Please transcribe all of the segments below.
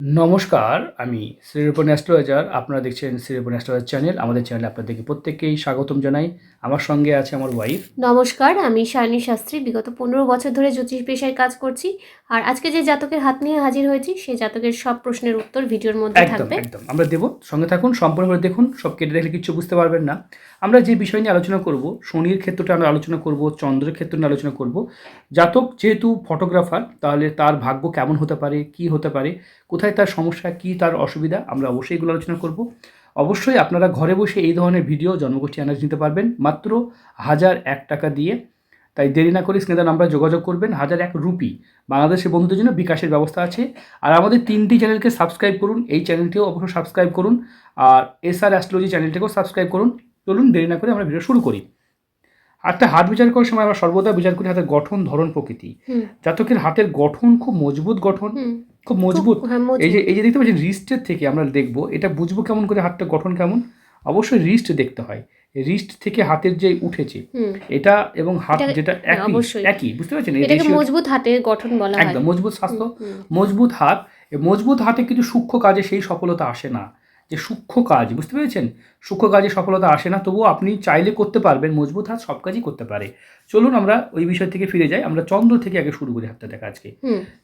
নমস্কার আমি শ্রীরূপন অ্যাস্ট্রোলজার। আপনারা দেখছেন শ্রীরূপন অ্যাস্ট্রোলজার চ্যানেল। আমাদের চ্যানেলে আপনাদেরকে প্রত্যেককেই স্বাগতম জানাই। আমার সঙ্গে আছে আমার ওয়াইফ নমস্কার আমি শায়নী শাস্ত্রী। বিগত পনেরো বছর ধরে জ্যোতিষ পেশায় কাজ করছি। আর আজকে যে জাতকের হাত নিয়ে হাজির হয়েছি সেই জাতকের সব প্রশ্নের উত্তর ভিডিওর মধ্যে থাকবে। একদম। আমরা দেবো সঙ্গে থাকুন সম্পূর্ণভাবে দেখুন সব কেটে দেখলে কিছু বুঝতে পারবেন না। আমরা যে বিষয় নিয়ে আলোচনা করব শনির ক্ষেত্রটা আমরা আলোচনা করব চন্দ্রের ক্ষেত্র নিয়ে আলোচনা করব। জাতক যেহেতু ফটোগ্রাফার তাহলে তার ভাগ্য কেমন হতে পারে কি হতে পারে কোথায় তার সমস্যা কি তার অসুবিধা আমরা অবশ্যই এগুলো আলোচনা করব। অবশ্যই আপনারা ঘরে বসে এই ধরনের ভিডিও জন্মগোষ্ঠী অ্যানার্জি নিতে পারবেন। মাত্র হাজার এক টাকা দিয়ে। তাই দেরি না করে স্ক্রিনে নাম্বার যোগাযোগ করবেন। হাজার এক রুপি বাংলাদেশের বন্ধুদের জন্য বিকাশের ব্যবস্থা আছে। আর আমাদের তিনটি চ্যানেলকে সাবস্ক্রাইব করুন। এই চ্যানেলটিও অবশ্যই সাবস্ক্রাইব করুন। আর এস আর অ্যাস্ট্রোলজি চ্যানেলটিকেও সাবস্ক্রাইব করুন। চলুন দেরি না করে আমরা ভিডিও শুরু করি। একটা হাত বিচার করার সময় আমরা সর্বদা বিচার করি হাতের গঠন ধরন প্রকৃতি। জাতকের হাতের গঠন খুব মজবুত গঠন। খুব মজবুত। হ্যাঁ, মজবুত। এই যে এই যে দেখতে পাচ্ছেন রিস্টের থেকে আমরা দেখব এটা বুঝব কেমন করে হাতটা গঠন কেমন? অবশ্যই রিস্ট দেখতে হয়। রিস্ট থেকে হাতের যে উঠেছে এটা এবং হাত যেটা হ্যাঁ, একই একই বুঝতে পারছেন? এটাকে মজবুত হাতের গঠন বলা হয়। একদম মজবুত স্বাস্থ্য মজবুত হাত মজবুত হাতে কিছু সূক্ষ্ম কাজে সেই সফলতা আসে না। যে সূক্ষ্ম কাজ বুঝতে পেরেছেন? সূক্ষ্ম কাজে সফলতা আসে না তবুও আপনি চাইলে করতে পারবেন মজবুত হাত সব কাজই করতে পারে। চলুন আমরা ওই বিষয় থেকে ফিরে যাই। আমরা চন্দ্র থেকে আগে শুরু করি হাতটা দেখা আজকে।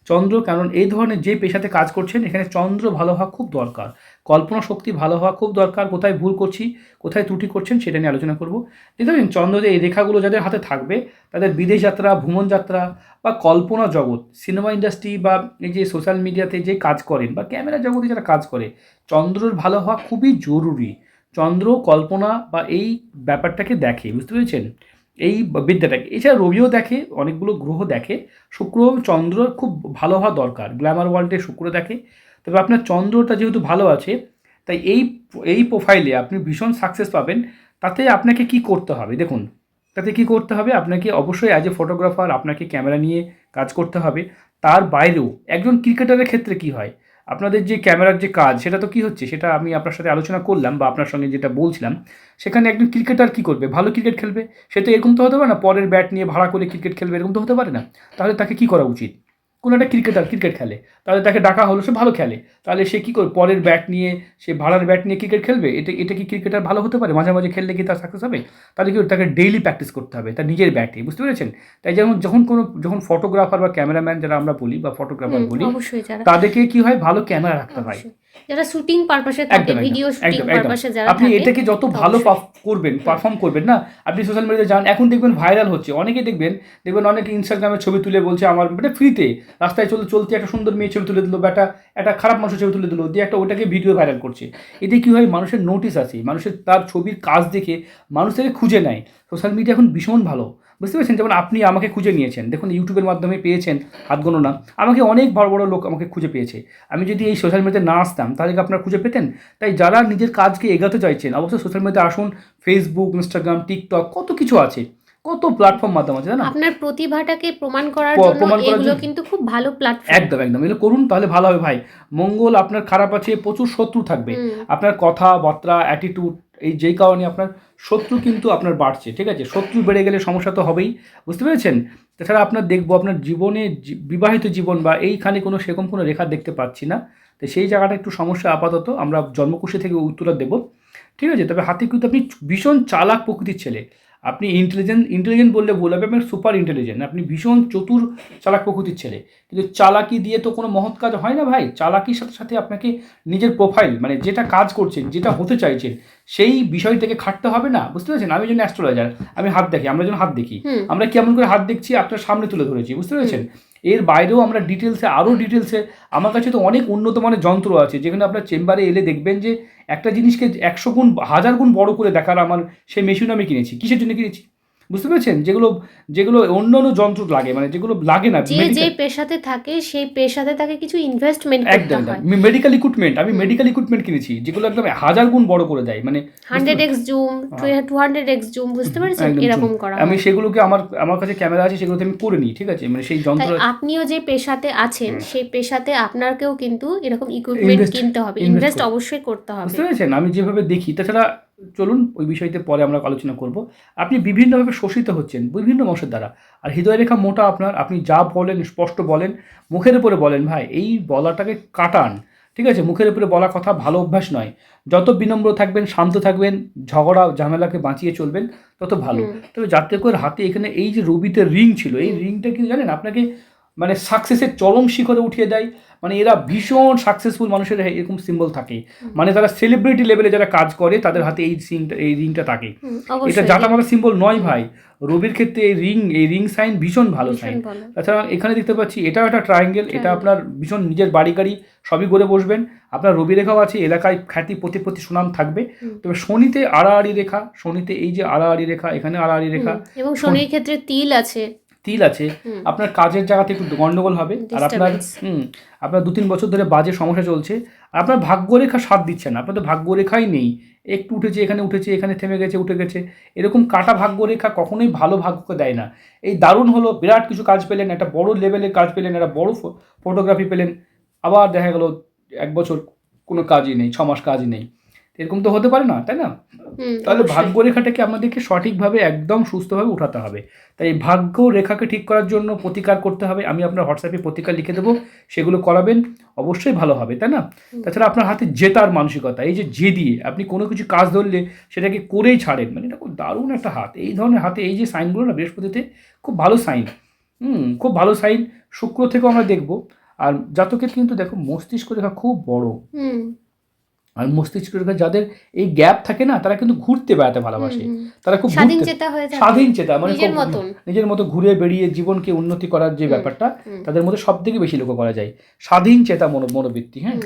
চন্দ্র কারণ এই ধরনের যে পেশাতে কাজ করছেন এখানে চন্দ্র ভালো হওয়া খুব দরকার। কল্পনা শক্তি ভালো হওয়া খুব দরকার। কোথায় ভুল করছি কোথায় ত্রুটি করছেন সেটা নিয়ে আলোচনা করব। পাবেন চন্দ্রের এই রেখাগুলো যাদের হাতে থাকবে তাদের বিদেশ যাত্রা ভ্রমণ যাত্রা বা কল্পনা জগৎ সিনেমা ইন্ডাস্ট্রি বা এই যে সোশ্যাল মিডিয়াতে যে কাজ করেন বা ক্যামেরা জগতে যারা কাজ করে চন্দ্রর ভালো হওয়া খুবই জরুরি। চন্দ্র কল্পনা বা এই ব্যাপারটাকে দেখে বুঝতে পেরেছেন? এই বিদ্যাটাকে। এছাড়া রবিও দেখে, অনেকগুলো গ্রহ দেখে। শুক্র এবং চন্দ্র খুব ভালো হওয়া দরকার। গ্ল্যামার ওয়ার্ল্ডে শুক্র দেখে। তবে আপনার চন্দ্রটা যেহেতু ভালো আছে, তাই এই এই প্রোফাইলে আপনি ভীষণ সাকসেস পাবেন। তাতে আপনাকে কি করতে হবে? দেখুন, তাতে কি করতে হবে? আপনাকে অবশ্যই অ্যাজ এ ফটোগ্রাফার আপনাকে ক্যামেরা নিয়ে কাজ করতে হবে। তার বাইরেও, একজন ক্রিকেটারের ক্ষেত্রে কি হয়? আপনাদের যে ক্যামেরার যে কাজ, সেটা তো কি হচ্ছে? সেটা আমি আপনার সাথে আলোচনা করলাম বা আপনার সঙ্গে যেটা বলছিলাম। সেখানে একজন ক্রিকেটার কি করবে? ভালো ক্রিকেট খেলবে? সে তো এরকম তো হতে পারে না, পরের ব্যাট নিয়ে ভাড়া করে ক্রিকেট খেলবে, এরকম তো হতে পারে না। তাহলে তাকে কি করা উচিত? কোনো একটা ক্রিকেটার ক্রিকেট খেলে। তাহলে তাকে ডাকা হলো সে ভালো খেলে। তাহলে সে কী করবে পরের ব্যাট নিয়ে সে ভাড়ার ব্যাট নিয়ে ক্রিকেট খেলবে? এটা এটা কি ক্রিকেটার ভালো হতে পারে? মাঝে মাঝে খেললে কি তার সাকসেস হবে? তাহলে কি তাকে ডেইলি প্র্যাকটিস করতে হবে তার নিজের ব্যাটে বুঝতে পেরেছেন? তাই যেমন যখন কোনো যখন ফটোগ্রাফার বা ক্যামেরাম্যান যারা আমরা বলি বা ফটোগ্রাফার বলি তাদেরকে কি হয়? ভালো ক্যামেরা রাখতে হয়। যারা শুটিং পারপাসে থাকে ভিডিও শুটিং। পারপাসে যারা আপনি এটাকে যত ভালো করবেন পারফর্ম করবেন না? আপনি সোশ্যাল মিডিয়াতে যান এখন দেখবেন ভাইরাল হচ্ছে। অনেকে দেখবেন দেখবেন অনেকে ইনস্টাগ্রামে ছবি তুলে বলছে আমার মানে ফ্রিতে রাস্তায় চলতে চলতে একটা সুন্দর মেয়ে ছবি তুলে দিল বা একটা একটা খারাপ মানুষের ছবি তুলে দিল দিয়ে একটা ওটাকে ভিডিও ভাইরাল করছে। এতে কী হয় মানুষের নোটিস আসে মানুষের তার ছবির কাজ দেখে মানুষ থেকে খুঁজে নেয়। সোশ্যাল মিডিয়া এখন ভীষণ ভালো। বুঝতে পেরেছেন? যেমন আপনি আমাকে খুঁজে নিয়েছেন। দেখুন ইউটিউবের মাধ্যমে পেয়েছেন হাত গণনা। আমাকে অনেক বড় বড় লোক আমাকে খুঁজে পেয়েছে। আমি যদি এই সোশ্যাল মিডিয়াতে না আসতাম তাহলে কি আপনারা খুঁজে পেতেন? তাই যারা নিজের কাজকে এগাতে চাইছেন অবশ্যই সোশ্যাল মিডিয়াতে আসুন। ফেসবুক ইনস্টাগ্রাম টিকটক কত কিছু আছে। কত প্ল্যাটফর্ম মাধ্যম আছে জানা আপনার প্রতিভাটাকে প্রমাণ করার এগুলো জন্য- কিন্তু খুব ভালো প্ল্যাটফর্ম একদম একদম। এগুলো করুন তাহলে ভালো হবে ভাই। মঙ্গল আপনার খারাপ আছে প্রচুর শত্রু থাকবে। আপনার কথাবার্তা অ্যাটিটিউড এই যেই কারণে আপনার শত্রু কিন্তু আপনার বাড়ছে, ঠিক আছে? শত্রু বেড়ে গেলে সমস্যা তো হবেই, বুঝতে পেরেছেন? তাছাড়া আপনার দেখব আপনার জীবনে বিবাহিত জীবন বা এইখানে কোনো সেরকম কোনো রেখা দেখতে পাচ্ছি না। তো সেই জায়গাটা একটু সমস্যা আপাতত, আমরা জন্মকুশি থেকে উত্তরা দেবো। ঠিক আছে? তবে হাতে কিন্তু আপনি ভীষণ চালাক প্রকৃতির ছেলে। আপনি ইন্টেলিজেন্ট ইন্টেলিজেন্ট বললে ভুল হবে আপনার সুপার ইন্টেলিজেন্ট আপনি ভীষণ চতুর চালাক প্রকৃতির ছেলে। কিন্তু চালাকি দিয়ে তো কোনো মহৎ কাজ হয় না ভাই। চালাকির সাথে সাথে আপনাকে নিজের প্রোফাইল মানে যেটা কাজ করছেন যেটা হতে চাইছেন সেই বিষয়টাকে খাটতে হবে না। বুঝতে পেরেছেন? আমি যেন অ্যাস্ট্রোলজার আমি হাত দেখি আমরা যেন হাত দেখি। আমরা কেমন করে হাত দেখছি? আপনার সামনে তুলে ধরেছি। বুঝতে পেরেছেন? এর বাইরেও আমরা ডিটেলসে আরও ডিটেলসে আমার কাছে তো অনেক উন্নত মানের যন্ত্র আছে, যেখানে আপনার চেম্বারে এলে দেখবেন যে একটা জিনিসকে একশো গুণ, হাজার গুণ বড় করে দেখার আমার সেই মেশিন আমি কিনেছি। কিসের জন্য কিনেছি? বুঝতে পেরেছেন? যেগুলো যেগুলো অন্য অন্য যন্ত্র লাগে মানে যেগুলো লাগে না যে যে পেশাতে থাকে সেই পেশাতে তাকে কিছু ইনভেস্টমেন্ট একদম মেডিকেল ইকুইপমেন্ট আমি মেডিকেল ইকুইপমেন্ট কিনেছি যেগুলো একদম হাজার গুণ বড় করে দেয় মানে hundred X zoom two hundred X zoom বুঝতে পারছেন? এরকম করা আমি সেগুলোকে আমার আমার কাছে ক্যামেরা আছে সেগুলোতে আমি করে নিই ঠিক আছে? মানে সেই যন্ত্র আপনিও যে পেশাতে আছেন সেই পেশাতে আপনাকেও কিন্তু এরকম ইকুইপমেন্ট কিনতে হবে। ইনভেস্ট অবশ্যই করতে হবে। বুঝতে পেরেছেন? আমি যেভাবে দেখি তাছাড়া চলুন ওই বিষয়তে পরে আমরা আলোচনা করব। আপনি বিভিন্নভাবে শোষিত হচ্ছেন বিভিন্ন মানুষের দ্বারা। আর হৃদয় রেখা মোটা আপনার আপনি যা বলেন স্পষ্ট বলেন মুখের উপরে বলেন ভাই এই বলাটাকে কাটান। ঠিক আছে? মুখের উপরে বলা কথা ভালো অভ্যাস নয়। যত বিনম্র থাকবেন শান্ত থাকবেন ঝগড়া ঝামেলাকে বাঁচিয়ে চলবেন তত ভালো। তবে তবে করে হাতে এখানে এই যে রবিতে রিং ছিল এই রিংটা কিন্তু জানেন? আপনাকে মানে সাকসেসের চরম শিখরে উঠিয়ে দেয়। মানে এরা ভীষণ সাকসেসফুল মানুষের এরকম সিম্বল থাকে। মানে তারা সেলিব্রিটি লেভেলে যারা কাজ করে তাদের হাতে এই সিংটা এই রিংটা থাকে। এটা অবশ্যই জাতামাতা সিম্বল নয় ভাই। রবির ক্ষেত্রে এই রিং এই রিং সাইন ভীষণ ভালো সাইন তাছাড়া এখানে দেখতে পাচ্ছি এটাও একটা ট্রায়াঙ্গেল এটা আপনার ভীষণ নিজের বাড়ি গাড়ি সবই করে বসবেন। আপনার রবি রেখাও আছে এলাকায় খ্যাতি প্রতি প্রতি সুনাম থাকবে। তবে শনিতে আড়াআড়ি রেখা শনিতে এই যে আড়াআড়ি রেখা এখানে আড়াআড়ি রেখা। এবং শনির ক্ষেত্রে তিল আছে। তিল আছে আপনার কাজের জায়গাতে একটু গন্ডগোল হবে আর আপনার হুম আপনার দু তিন বছর ধরে বাজে সমস্যা চলছে আর আপনার ভাগ্যরেখা সাথ দিচ্ছে না আপনার তো ভাগ্যরেখাই নেই একটু উঠেছে এখানে উঠেছে এখানে থেমে গেছে উঠে গেছে এরকম কাটা ভাগ্যরেখা কখনোই ভালো ভাগ্যকে দেয় না। এই দারুণ হলো বিরাট কিছু কাজ পেলেন একটা বড় লেভেলের কাজ পেলেন একটা বড় ফটোগ্রাফি পেলেন আবার দেখা গেল এক বছর কোনো কাজই নেই ছ মাস কাজই নেই। এরকম তো হতে পারে না তাই না? তাহলে ভাগ্য রেখাটাকে আমাদেরকে সঠিকভাবে একদম সুস্থভাবে উঠাতে হবে। তাই এই ভাগ্য রেখাকে ঠিক করার জন্য প্রতিকার করতে হবে। আমি আপনার হোয়াটসঅ্যাপে প্রতিকার লিখে দেবো সেগুলো করাবেন অবশ্যই ভালো হবে তাই না? তাছাড়া আপনার হাতে জেতার মানসিকতা এই যে জে দিয়ে আপনি কোনো কিছু কাজ ধরলে সেটাকে করেই ছাড়েন। মানে এটা খুব দারুণ একটা হাত। এই ধরনের হাতে এই যে সাইনগুলো না বৃহস্পতিতে খুব ভালো সাইন। হুম খুব ভালো সাইন। শুক্র থেকেও আমরা দেখব। আর জাতকের কিন্তু দেখো মস্তিষ্ক রেখা খুব বড়। হুম, আর মস্তিষ্ক রেখা যাদের এই গ্যাপ থাকে না তারা কিন্তু ঘুরতে বেড়াতে ভালোবাসে। তারা খুব স্বাধীন চেতা হয়ে স্বাধীন চেতা মানে নিজের মতো ঘুরে বেরিয়ে জীবনকে উন্নতি করার যে ব্যাপারটা তাদের মধ্যে সব থেকে বেশি লক্ষ্য করা যায়। স্বাধীন চেতা মনো মনোবৃত্তি হ্যাঁ?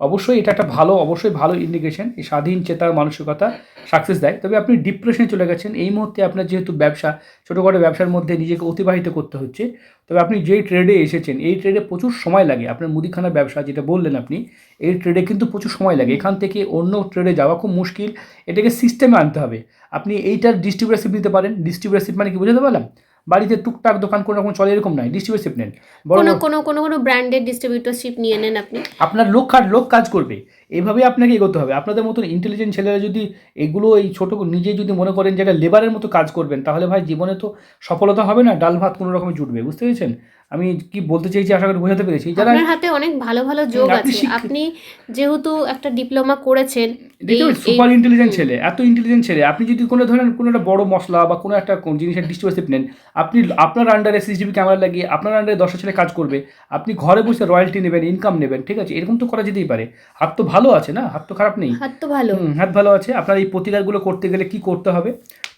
অবশ্যই এটা একটা ভালো, অবশ্যই ভালো ইন্ডিকেশন এই স্বাধীন, চেতার মানসিকতা সাকসেস দেয়। তবে আপনি ডিপ্রেশনে চলে গেছেন, এই মুহূর্তে আপনার যেহেতু ব্যবসা, ছোটোখাটো ব্যবসার মধ্যে নিজেকে অতিবাহিত করতে হচ্ছে। তবে আপনি যেই ট্রেডে এসেছেন, এই ট্রেডে প্রচুর সময় লাগে। আপনার মুদিখানার ব্যবসা যেটা বললেন আপনি, এই ট্রেডে কিন্তু প্রচুর সময় লাগে। এখান থেকে অন্য ট্রেডে যাওয়া খুব মুশকিল। এটাকে সিস্টেমে আনতে হবে। আপনি এইটার ডিস্ট্রিবিউটারশিপ নিতে পারেন। ডিস্ট্রিবিউটারশিপ মানে কি বুঝতে পারলাম? বাড়িতে টুকটাক দোকান কোনো রকম চলে এরকম নয় ডিস্ট্রিবিউটারশিপ নেন। কোনো কোনো কোনো কোনো ব্র্যান্ডের ডিস্ট্রিবিউটরশিপ নিয়ে নেন আপনি। আপনার লোক কাজ লোক কাজ করবে এভাবেই আপনাকে এগোতে হবে। আপনাদের মতন ইন্টেলিজেন্ট ছেলেরা যদি এগুলো এই ছোটো নিজে যদি মনে করেন যে লেবারের মতো কাজ করবেন তাহলে ভাই জীবনে তো সফলতা হবে না ডাল ভাত কোনো রকমে জুটবে বুঝতে পেরেছেন? আমি কি বলতে চাইছি আশা করি বোঝাতে পেরেছি? যারা আপনার হাতে অনেক ভালো ভালো যোগ আছে। আপনি যেহেতু একটা ডিপ্লোমা করেছেন সুপার ইন্টেলিজেন্ট ছেলে এত ইন্টেলিজেন্ট ছেলে। আপনি যদি কোনো ধরেন কোনো একটা বড় মশলা বা কোনো একটা কোন জিনিসের ডিস্ট্রিবিউশন নেন আপনি আপনার আন্ডারে সিসিটিভি ক্যামেরা লাগিয়ে আপনার আন্ডারে দশটা ছেলে কাজ করবে আপনি ঘরে বসে রয়্যালটি নেবেন ইনকাম নেবেন ঠিক আছে? এরকম তো করা যেতেই পারে। হাত তো ভালো আছে না? হাত তো খারাপ নেই? হাত তো ভালো। হাত ভালো আছে। আপনার এই প্রতিকারগুলো করতে গেলে কি করতে হবে?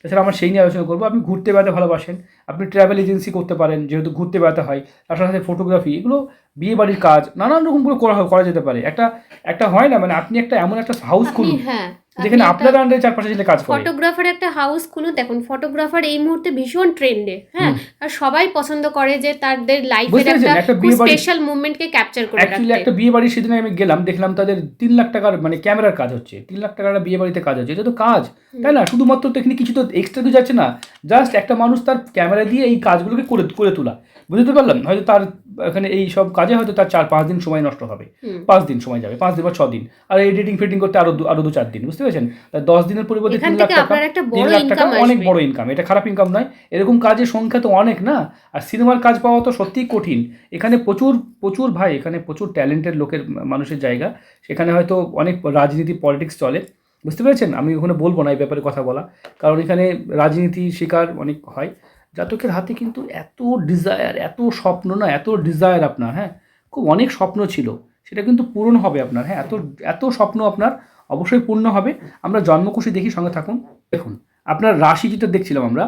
তাছাড়া আমার সেই নিয়ে আলোচনা করব। আপনি ঘুরতে বেড়াতে ভালোবাসেন, আপনি ট্রাভেল এজেন্সি করতে পারেন, যেহেতু ঘুরতে বেড়াতে হয়, তার সাথে ফটোগ্রাফি এগুলো বিয়ে বাড়ির কাজ নানান রকমগুলো করা করা যেতে পারে। একটা একটা হয় না মানে আপনি একটা এমন একটা হাউস খুলুন হ্যাঁ যেখানে আপনার আন্ডারে চার পাঁচটা ছেলে কাজ করে। ফটোগ্রাফার একটা হাউস খুলুন দেখুন ফটোগ্রাফার এই মুহূর্তে ভীষণ ট্রেন্ডে হ্যাঁ আর সবাই পছন্দ করে যে তাদের লাইফের একটা স্পেশাল মুভমেন্টকে ক্যাপচার করে রাখতে। একটা বিয়ে বাড়ি সেদিন আমি গেলাম দেখলাম তাদের তিন লাখ টাকার মানে ক্যামেরার কাজ হচ্ছে। তিন লাখ টাকার বিয়ে বাড়িতে কাজ হচ্ছে এটা তো কাজ। তাই না? শুধুমাত্র টেকনিক কিছু তো এক্সট্রা কিছু যাচ্ছে না। জাস্ট একটা মানুষ তার ক্যামেরা দিয়ে এই কাজগুলোকে করে করে তোলা। বুঝতে পারলাম? হয়তো তার এখানে এই সব কাজে হয়তো তার চার পাঁচ দিন সময় নষ্ট হবে। পাঁচ দিন সময় যাবে পাঁচ দিন বা ছ দিন আর এডিটিং ফিটিং করতে আরও আরও দু চার দিন বুঝতে পেরেছেন? দশ দিনের পরিবর্তে তিন লাখ টাকা তিন লাখ টাকা অনেক বড় ইনকাম এটা খারাপ ইনকাম নয়। এরকম কাজের সংখ্যা তো অনেক না? আর সিনেমার কাজ পাওয়া তো সত্যিই কঠিন। এখানে প্রচুর প্রচুর ভাই এখানে প্রচুর ট্যালেন্টেড লোকের মানুষের জায়গা। সেখানে হয়তো অনেক রাজনীতি পলিটিক্স চলে। বুঝতে পেরেছেন? আমি ওখানে বলব না এই ব্যাপারে কথা বলা। কারণ এখানে রাজনীতি শিকার অনেক হয়। জাতকের হাতে কিন্তু এত ডিজায়ার এত স্বপ্ন না, এত ডিজায়ার আপনার হ্যাঁ? খুব অনেক স্বপ্ন ছিল, সেটা কিন্তু পূরণ হবে আপনার হ্যাঁ? এত এত স্বপ্ন আপনার অবশ্যই পূর্ণ হবে। আমরা জন্মকুশি দেখি, সঙ্গে থাকুন। দেখুন, আপনার রাশি যেটা দেখছিলাম আমরা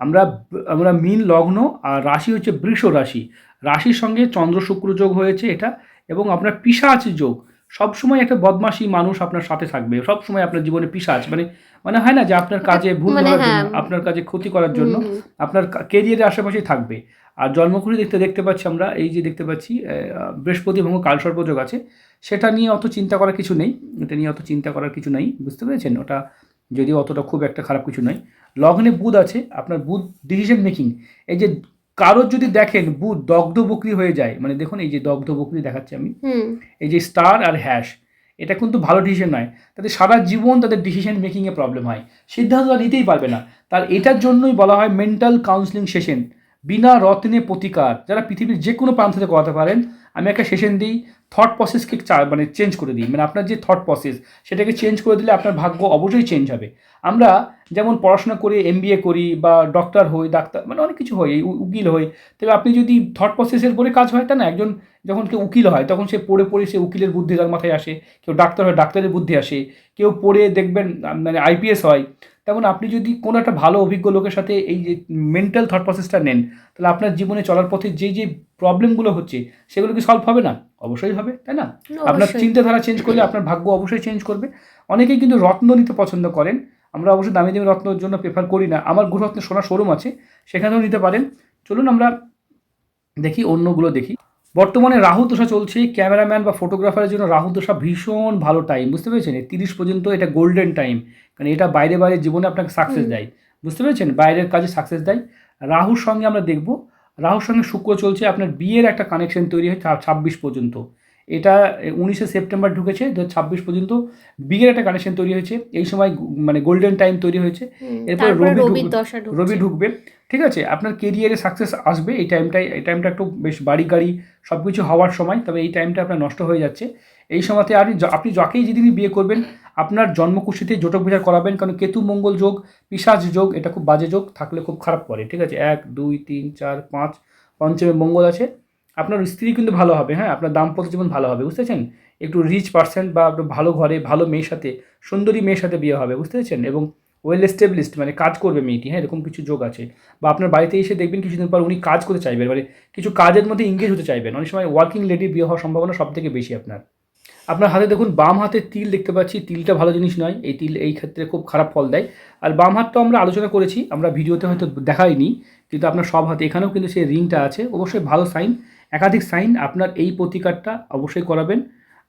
আমরা আমরা মিন, লগ্ন আর রাশি হচ্ছে বৃষ রাশি। রাশির সঙ্গে চন্দ্র শুক্র যোগ হয়েছে এটা এবং আপনার পিসাচ যোগ। সবসময় একটা বদমাশি মানুষ আপনার সাথে থাকবে সব সময় আপনার জীবনে পিসাচ মানে মানে হয় না যে আপনার কাজে ভুল মানে করার হ্যাঁ। জন্য আপনার কাজে ক্ষতি করার জন্য। আপনার কেরিয়ারের আশেপাশেই থাকবে আর জন্মকুড়ি দেখতে দেখতে পাচ্ছি আমরা এই যে দেখতে পাচ্ছি বৃহস্পতি ভঙ্গ কালসর্পযোগ আছে সেটা নিয়ে অত চিন্তা করার কিছু নেই এটা নিয়ে অত চিন্তা করার কিছু নেই বুঝতে পেরেছেন ওটা যদিও অতটা খুব একটা খারাপ কিছু নয় লগ্নে বুধ আছে আপনার বুধ ডিসিশন মেকিং এই যে কারোর যদি দেখেন বুধ দগ্ধ বকরি হয়ে যায় মানে দেখুন এই যে দগ্ধ বকরি দেখাচ্ছি আমি এই যে স্টার আর হ্যাশ এটা কিন্তু ভালো ডিসিশন নয়। তাদের সারা জীবন তাদের ডিসিশন মেকিংয়ে প্রবলেম হয়। সিদ্ধান্ত নিতেই পারবে না। তার এটার জন্যই বলা হয় মেন্টাল কাউন্সিলিং সেশন বিনা রত্নে প্রতিকার, যারা পৃথিবীর যে কোনো প্রান্ত থেকে করাতে পারেন, আমি একটা সেশন দিই থট প্রসেসকে মানে চেঞ্জ করে দিই। মানে আপনার যে থট প্রসেস সেটাকে চেঞ্জ করে দিলে আপনার ভাগ্য অবশ্যই চেঞ্জ হবে। আমরা যেমন পড়াশোনা করে এম করি বা ডক্টর হই, ডাক্তার মানে অনেক কিছু হয় উকিল হই। তবে আপনি যদি থট প্রসেসের পরে কাজ হয়, তা না, একজন যখন কেউ উকিল হয়, তখন সে পড়ে পড়ে সে উকিলের বুদ্ধি তার মাথায় আসে। কেউ ডাক্তার হয়, ডাক্তারের বুদ্ধি আসে। কেউ পড়ে দেখবেন মানে আইপিএস হয়। তেমন আপনি যদি কোনো একটা ভালো অভিজ্ঞ লোকের সাথে এই যে মেন্টাল থট প্রসেসটা নেন তাহলে আপনার জীবনে চলার পথে যে যে প্রবলেমগুলো হচ্ছে সেগুলো কি সলভ হবে না? অবশ্যই হবে তাই না? আপনার চিন্তাধারা চেঞ্জ করলে আপনার ভাগ্য অবশ্যই চেঞ্জ করবে। অনেকেই কিন্তু রত্ন নিতে পছন্দ করেন। আমরা অবশ্যই দামি দামি রত্নর জন্য প্রেফার করি না। আমার গুরুরত্নের সোনা শোরুম আছে সেখানেও নিতে পারেন। চলুন আমরা দেখি অন্যগুলো দেখি। বর্তমানে রাহু দশা চলছে ক্যামেরাম্যান বা ফটোগ্রাফারের জন্য রাহু দশা ভীষণ ভালো টাইম বুঝতে পেরেছেন? তিরিশ পর্যন্ত এটা গোল্ডেন টাইম কারণ এটা বাইরে বাইরে জীবনে আপনাকে সাকসেস দেয় বুঝতে পেরেছেন? বাইরের কাজে সাকসেস দেয়। রাহুর সঙ্গে আমরা দেখব রাহুর সঙ্গে শুক্র চলছে আপনার বিয়ের একটা কানেকশন তৈরি হয় ছাব্বিশ পর্যন্ত। এটা উনিশে সেপ্টেম্বর ঢুকেছে দু ছাব্বিশ পর্যন্ত বিয়ের একটা কানেকশন তৈরি হয়েছে। এই সময় মানে গোল্ডেন টাইম তৈরি হয়েছে। এরপরে রবি। রবি ঢুকবে। ঠিক আছে? আপনার কেরিয়ারে সাকসেস আসবে, এই টাইমটাই এই টাইমটা একটু বেশ বাড়ি গাড়ি সব কিছু হওয়ার সময়, তবে এই টাইমটা আপনার নষ্ট হয়ে যাচ্ছে। এই সময়তে আপনি আপনি যাকেই যেদিনই বিয়ে করবেন, আপনার জন্মকুশিতে জোটক বিচার করাবেন, কারণ কেতু মঙ্গল যোগ পিসাজ যোগ, এটা খুব বাজে যোগ, থাকলে খুব খারাপ করে, ঠিক আছে? এক, দুই, তিন, চার, পাঁচ, পঞ্চমে মঙ্গল আছে। আপনার স্ত্রী কিন্তু ভালো হবে হ্যাঁ? আপনার দাম্পত্য জীবন ভালো হবে, বুঝতে পেরেছেন? একটু রিচ পার্সেন্ট বা ভালো ঘরে, ভালো মেয়ের সাথে, সুন্দরী মেয়ের সাথে বিয়ে হবে, বুঝতে পেরেছেন? এবং ওয়েল এস্টাবলিশড মানে কাজ করবে মেয়েটি হ্যাঁ এরকম কিছু যোগ আছে। বা আপনার বাড়িতে এসে দেখবেন কিছুদিন পর উনি কাজ করতে চাইবেন মানে কিছু কাজের মধ্যে ইংগেজ হতে চাইবেন। অনেক সময় ওয়ার্কিং লেডি বিয়ে হওয়ার সম্ভাবনা সব থেকে বেশি আপনার। আপনার হাতে দেখুন, বাম হাতে তিল দেখতে পাচ্ছি, তিলটা ভালো জিনিস নয়, এই তিল এই ক্ষেত্রে খুব খারাপ ফল দেয়। আর বাম হাত তো আমরা আলোচনা করেছি, আমরা ভিডিওতে হয়তো দেখাইনি, কিন্তু আপনার সব হাতে, এখানেও কিন্তু সেই রিংটা আছে, অবশ্যই ভালো সাইন একাধিক সাইন আপনার এই প্রতিকারটা অবশ্যই করাবেন।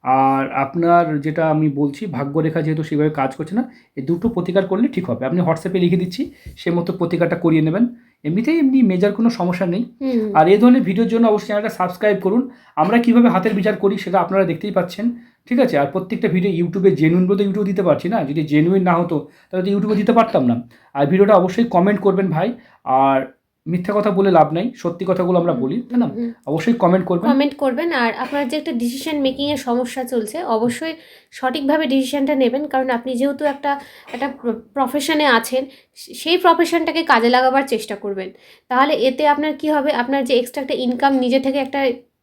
আর আপনার যেটা আমি বলছি ভাগ্যরেখা যেহেতু সেভাবে কাজ করছে না এই দুটো প্রতিকার করলে ঠিক হবে। আপনি হোয়াটসঅ্যাপে লিখে দিচ্ছি সে মতো প্রতিকারটা করিয়ে নেবেন। এমনিতেই এমনি মেজার কোনো সমস্যা নেই। আর এই ধরনের ভিডিওর জন্য অবশ্যই চ্যানেলটা সাবস্ক্রাইব করুন। আমরা কীভাবে হাতের বিচার করি সেটা আপনারা দেখতেই পাচ্ছেন। ঠিক আছে? আর প্রত্যেকটা ভিডিও ইউটিউবে জেনুইন বলতে ইউটিউব দিতে পারছি না। যদি জেনুইন না হতো তাহলে তো ইউটিউবে দিতে পারতাম না। আর ভিডিওটা অবশ্যই কমেন্ট করবেন ভাই। আর মিথ্যা কথা বলে লাভ নাই সত্যি কথাগুলো আমরা বলি তাই না? অবশ্যই কমেন্ট করবেন। কমেন্ট করবেন আর আপনার যে একটা ডিসিশন মেকিং এর সমস্যা চলছে অবশ্যই সঠিকভাবে ডিসিশনটা নেবেন কারণ আপনি যেহেতু একটা একটা প্রফেশনে আছেন সেই প্রফেশনটাকে কাজে লাগাবার চেষ্টা করবেন। তাহলে এতে আপনার কি হবে? আপনার যে এক্সট্রা একটা ইনকাম নিজে থেকে একটা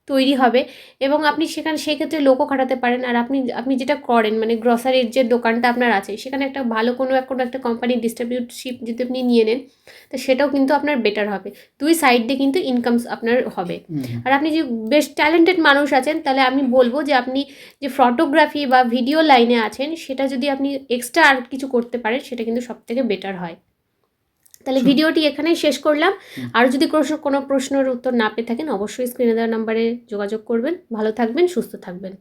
তৈরি হবে এবং আপনি সেখানে সেই ক্ষেত্রে লোকও খাটাতে পারেন। আর আপনি আপনি যেটা করেন মানে গ্রসারির যে দোকানটা আপনার আছে সেখানে একটা ভালো কোনো এক কোনো একটা কোম্পানির ডিস্ট্রিবিউটশিপ যদি আপনি নিয়ে নেন তো সেটাও কিন্তু আপনার বেটার হবে। দুই সাইড দিয়ে কিন্তু ইনকাম আপনার হবে। আর আপনি যে বেশ ট্যালেন্টেড মানুষ আছেন তাহলে আমি বলব যে আপনি যে ফটোগ্রাফি বা ভিডিও লাইনে আছেন সেটা যদি আপনি এক্সট্রা আর কিছু করতে পারেন সেটা কিন্তু সব থেকে বেটার হয়। তাহলে ভিডিওটি এখানেই শেষ করলাম। আর যদি কোনো কোনো প্রশ্নের উত্তর না পেয়ে থাকেন অবশ্যই স্ক্রিনে দেওয়া নাম্বারে যোগাযোগ করবেন। ভালো থাকবেন সুস্থ থাকবেন।